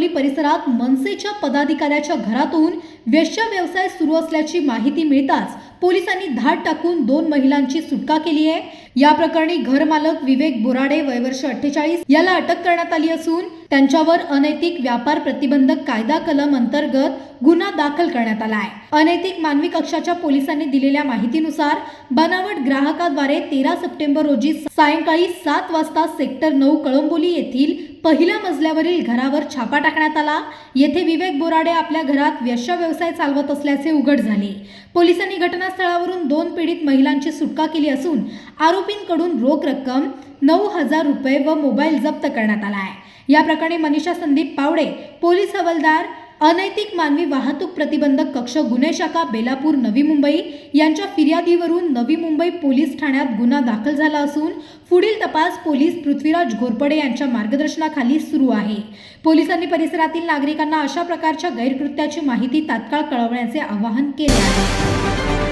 कणकवली परिसरात मनसेच्या पदाधिकाऱ्याच्या घरातून वेश्या व्यवसाय सुरू असल्याची माहिती मिळताच पोलिसांनी धाड टाकून दोन महिलांची सुटका केली आहे. या प्रकरणी घरमालक विवेक बोराडे वयवर्ष अठ्ठेचाळीस याला अटक करण्यात आली असून त्यांच्यावर अनैतिक व्यापार प्रतिबंधक कायदा कलम अंतर्गत गुन्हा दाखल करण्यात आला आहे. अनैतिक मानवी कक्षाच्या पोलिसांनी दिलेल्या माहितीनुसार बनावट ग्राहकाद्वारे तेरा सप्टेंबर रोजी सायंकाळी सात वाजता सेक्टर नऊ कळंबोली येथील पहिल्या मजल्यावरील घरावर छापा टाकण्यात आला. येथे विवेक बोराडे आपल्या घरात वेश्या व्यवसाय चालवत असल्याचे उघड झाले. पोलिसांनी घटना घटनास्थळावरून दोन पीडित महिलांची सुटका केली असून आरोपींकडून रोख रक्कम नऊ हजार रुपये व मोबाईल जप्त करण्यात आला आहे. या प्रकरणी मनीषा संदीप पावडे पोलीस हवालदार अनैतिक मानवी वाहतूक प्रतिबंधक कक्ष गुन्हे शाखा बेलापूर नवी मुंबई यांच्या फिर्यादीवरून नवी मुंबई पोलीस ठाण्यात गुन्हा दाखल झाला असून पुढील तपास पोलीस पृथ्वीराज घोरपडे यांच्या मार्गदर्शनाखाली सुरू आहे. पोलिसांनी परिसरातील नागरिकांना अशा प्रकारच्या गैरकृत्याची माहिती तात्काळ कळवण्याचे आवाहन केले आहे.